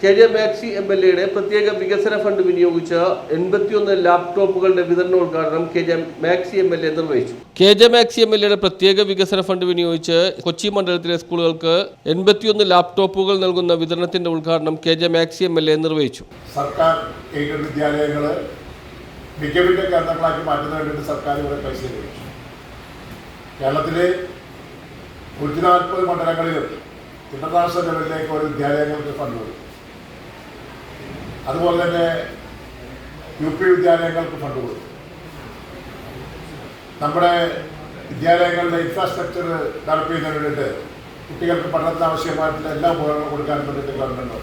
K J Maxi M L എയുടെ പ്രത്യേക വികസന ഫണ്ട് വിനിയോഗിച്ച് എൺപത്തിയൊന്ന് ലാപ്ടോപ്പുകളുടെ വിതരണോദ്ഘാടനം K J Maxi M L A നിർവഹിച്ചു. K J Maxi M L എയുടെ പ്രത്യേക വികസന ഫണ്ട് വിനിയോഗിച്ച് കൊച്ചി മണ്ഡലത്തിലെ സ്കൂളുകൾക്ക് എൺപത്തിയൊന്ന് ലാപ്ടോപ്പുകൾ നൽകുന്ന വിതരണത്തിന്റെ ഉദ്ഘാടനം K J Maxi M L A നിർവഹിച്ചു. സർക്കാർ എയ്ഡഡ് വിദ്യാലയങ്ങൾ മികവിന്റെ കേന്ദ്രങ്ങളാക്കി മാറ്റുന്നതിന് സർക്കാർ ഇവിടെ പൈസ ലഭിച്ചു കേരളത്തിലെ നൂറ്റി നാൽപ്പത് മണ്ഡലങ്ങളിലും ഇന്റർനാഷണൽ ലെവലിലേക്ക് ഒരു വിദ്യാലയങ്ങൾക്ക് ഫണ്ട് കൊടുക്കും അതുപോലെ തന്നെ യു പി വിദ്യാലയങ്ങൾക്ക് ഫണ്ട് കൊടുക്കും നമ്മുടെ വിദ്യാലയങ്ങളുടെ ഇൻഫ്രാസ്ട്രക്ചർ ഡെവലപ്പ് ചെയ്യുന്നതിന് വേണ്ടിയിട്ട് കുട്ടികൾക്ക് പഠനത്തിന് ആവശ്യമായിട്ടുള്ള എല്ലാ ഉപകരണങ്ങളും കൊടുക്കാൻ വേണ്ടിയിട്ട് ഗവൺമെന്റ്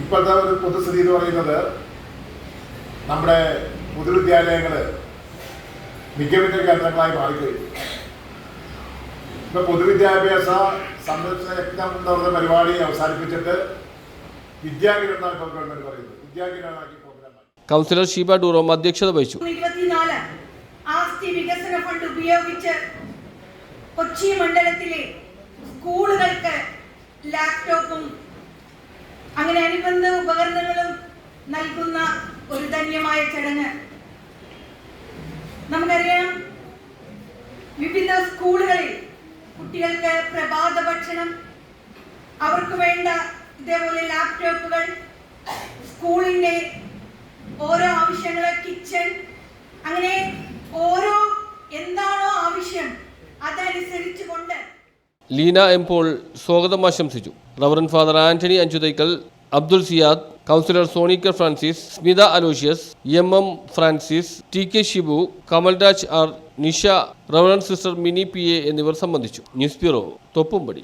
ഇപ്പോഴത്തെ ഒരു പൊതുസ്ഥിതി എന്ന് പറയുന്നത് നമ്മുടെ പൊതുവിദ്യാലയങ്ങൾ മികവിന്റെ കേന്ദ്രങ്ങളായി മാറിക്കഴിഞ്ഞു. ഇപ്പം പൊതുവിദ്യാഭ്യാസ സംരക്ഷണ യജ്ഞം എന്ന് പറയുന്ന പരിപാടി അവസാനിപ്പിച്ചിട്ട് ഇപ്പോൾ ഗവൺമെന്റ് പറയുന്നത്. കൗൺസിലർ ഷീബ ഡൂറോം അധ്യക്ഷത വഹിച്ചു. ആസ്തി വികസന ഫണ്ട് ഉപയോഗിച്ച് കൊച്ചി മണ്ഡലത്തിലെ സ്കൂളുകൾക്ക് ലാപ്ടോപ്പും അങ്ങനെ അനുബന്ധ ഉപകരണങ്ങളും നൽകുന്ന ഒരു ധന്യമായ ചടങ്ങ്. നമുക്കറിയാം വിവിധ സ്കൂളുകളിൽ കുട്ടികൾക്ക് പ്രഭാത ഭക്ഷണം അവർക്ക് വേണ്ട ഇതേപോലെ ലാപ്ടോപ്പുകൾ സ്കൂളിന്റെ ഓരോ ആവശ്യങ്ങൾ കിച്ചൺ അങ്ങനെ ഓരോ എന്താണോ ആവശ്യം അതനുസരിച്ച് കൊണ്ട് ലീന എം പോൾ സ്വാഗതം ആശംസിച്ചു. Reverend father Antony Anchuthaikal Abdul Siyad councillor Sonikkar Francis Smitha Aloysius M M Francis T K Shibu Kamalraj R Nisha reverend sister Mini P A എന്നിവർ സംബന്ധിച്ചു. News bureau Thoppumpady.